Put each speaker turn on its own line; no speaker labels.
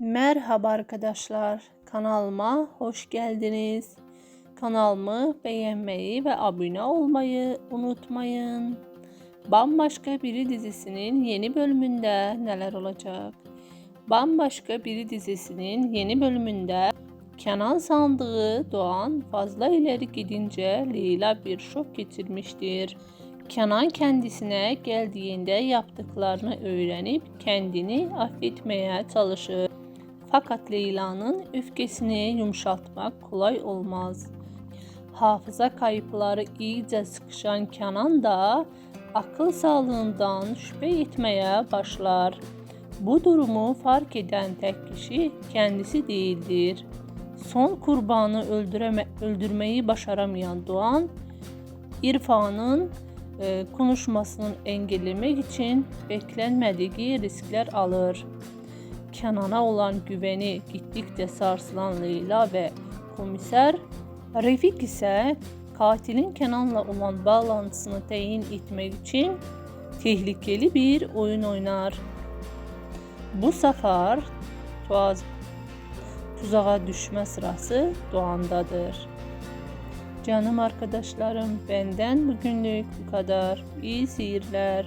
Merhaba arkadaşlar, kanalıma hoş geldiniz. Kanalımı beğenmeyi ve abone olmayı unutmayın. Bambaşka Biri dizisinin yeni bölümünde neler olacak? Bambaşka Biri dizisinin yeni bölümünde Kenan sandığı Doğan fazla ileri gidince Leyla bir şok geçirmiştir. Kenan kendisine geldiğinde yaptıklarını öğrenip kendini affetmeye çalışır. Fakat Leyla'nın öfkesini yumuşatmak kolay olmaz. Hafıza kayıpları iyice sıkışan Kenan da akıl sağlığından şüphe etmeye başlar. Bu durumu fark eden tek kişi kendisi değildir. Son kurbanı öldüreme, öldürmeyi başaramayan Doğan, İrfan'ın e, konuşmasını engellemek için beklenmedik riskler alır. Kenan'a olan güveni gittikçe sarsılan Leyla ve komiser Refik ise katilin Kenan'la olan bağlantısını teyin etmek için tehlikeli bir oyun oynar. Bu sefer Tuaz tuzağa düşme sırası Doğan'dadır. Canım arkadaşlarım benden bugünlük bu kadar. İyi seyirler.